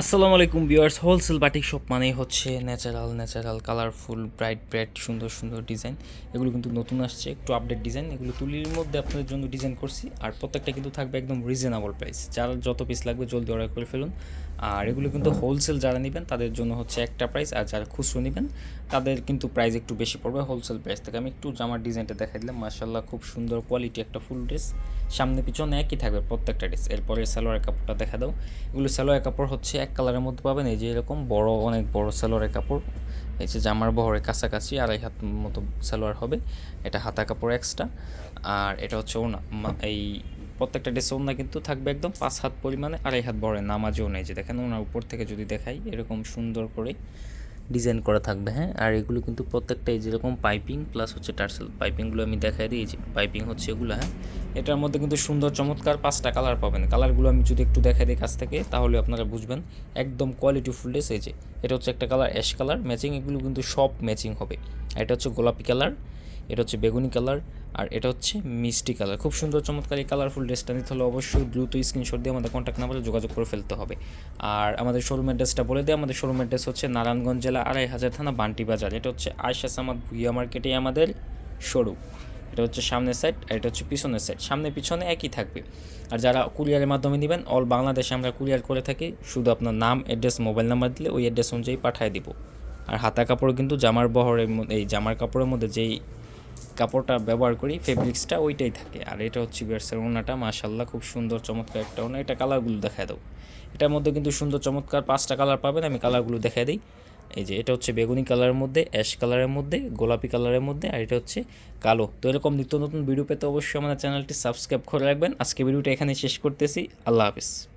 আসসালামু আলাইকুম viewers, wholesale batik shop মানেই হচ্ছে natural natural colourful bright bright সুন্দর সুন্দর ডিজাইন এগুলো কিন্তু নতুন আসছে, একটু আপডেট ডিজাইন এগুলো তুলির মধ্যে আপনাদের জন্য ডিজাইন করছি, আর প্রত্যেকটা কিন্তু থাকবে একদম রিজনেবল প্রাইস যার যত পিস লাগবে জলদি অর্ডার করে ফেলুন। আর এগুলো কিন্তু হোলসেল যারা নেবেন, তাদের জন্য হচ্ছে একটা প্রাইস আর যারা খুচরো নেবেন, তাদের কিন্তু প্রাইস একটু বেশি পড়বে হোলসেল প্রাইস থেকে। আমি একটু জামার ডিজাইনটা দেখাই দিলাম। মার্শাল্লাহ খুব সুন্দর কোয়ালিটি একটা ফুল ড্রেস সামনে পিছনে একই থাকবে প্রত্যেকটা ড্রেস এরপরে সালোয়ার কাপড়টা দেখা দাও। এগুলো সালোয়ার কাপড় হচ্ছে এক কালারের মধ্যে পাবেন। এই যে এরকম বড়, অনেক বড় সালোয়ারের কাপড়। এই যে জামার বহরের কাছাকাছি আড়াই হাত মতো সালোয়ার হবে। এটা হাতা কাপড় এক্সট্রা আর এটা হচ্ছে ওনা এই প্রত্যেকটা ড্রেসে ওনা কিন্তু থাকবে একদম পাঁচ হাত পরিমাণে, আড়াই হাত বড় নামাজও নেই যে দেখেন ওনার উপর থেকে যদি দেখাই, এরকম সুন্দর করে ডিজাইন করা থাকবে হ্যাঁ? আর এগুলো কিন্তু প্রত্যেকটাই যেরকম পাইপিং প্লাস হচ্ছে টার্সেল, পাইপিংগুলো আমি দেখাই দিয়েছি, পাইপিং হচ্ছে এগুলো হ্যাঁ? এটার মধ্যে কিন্তু সুন্দর, চমৎকার পাঁচটা কালার পাবেন। কালারগুলো আমি যদি একটু দেখাই দিই কাছ থেকে, তাহলে আপনারা বুঝবেন একদম কোয়ালিটি ফুলডেস এই এটা হচ্ছে একটা কালার অ্যাশ কালার ম্যাচিং এগুলো কিন্তু সব ম্যাচিং হবে। এটা হচ্ছে গোলাপি কালার এটা হচ্ছে বেগুনি কালার আর এটা হচ্ছে মিষ্টি কালার। খুব সুন্দর, চমৎকার এই কালারফুল ড্রেসটা নিতে হলে অবশ্যই দ্রুত স্ক্রিনশট দিয়ে আমাদের কন্ট্যাক্ট নাম্বারে যোগাযোগ করে ফেলতে হবে। আর আমাদের শোরুম অ্যাড্রেসটা বলে দিই, আমাদের শোরুম অ্যাড্রেস হচ্ছে নারায়ণগঞ্জ জেলা আড়াই হাজার থানা বান্টি বাজার। এটা হচ্ছে আয়সা সামাদ ভুইয়া মার্কেটে আমাদের শোরুম এটা হচ্ছে সামনের সাইড আর এটা হচ্ছে পিছনের সাইড সামনে পিছনে একই থাকবে। আর যারা কুরিয়ারের মাধ্যমে নেবেন অল বাংলাদেশে আমরা কুরিয়ার করে থাকি, শুধু আপনার নাম অ্যাড্রেস মোবাইল নাম্বার দিলে ওই অ্যাড্রেস অনুযায়ী পাঠিয়ে দিব। আর হাতা কাপড় কিন্তু জামার বহরের এই জামার কাপড়ের মধ্যে যেই কাপড়টা ব্যবহার করি ফেব্রিক্সটা ওইটাই থাকে। আর এটা হচ্ছে বিয়ার্সের ওনাটা মাশাল্লাহ খুব সুন্দর, চমৎকার একটা ওনা এটা কালারগুলো দেখায় দাও। এটার মধ্যে কিন্তু সুন্দর, চমৎকার পাঁচটা কালার পাবেন, আমি কালারগুলো দেখাই দিই। এই যে, এটা হচ্ছে বেগুনি কালারের মধ্যে, অ্যাশ কালারের মধ্যে, গোলাপি কালারের মধ্যে, আর এটা হচ্ছে কালো। তো এরকম নিত্য নতুন ভিডিও পেতে অবশ্যই আমাদের চ্যানেলটি সাবস্ক্রাইব করে রাখবেন। আজকে ভিডিওটা এখানে শেষ করতেছি। আল্লাহ হাফিজ।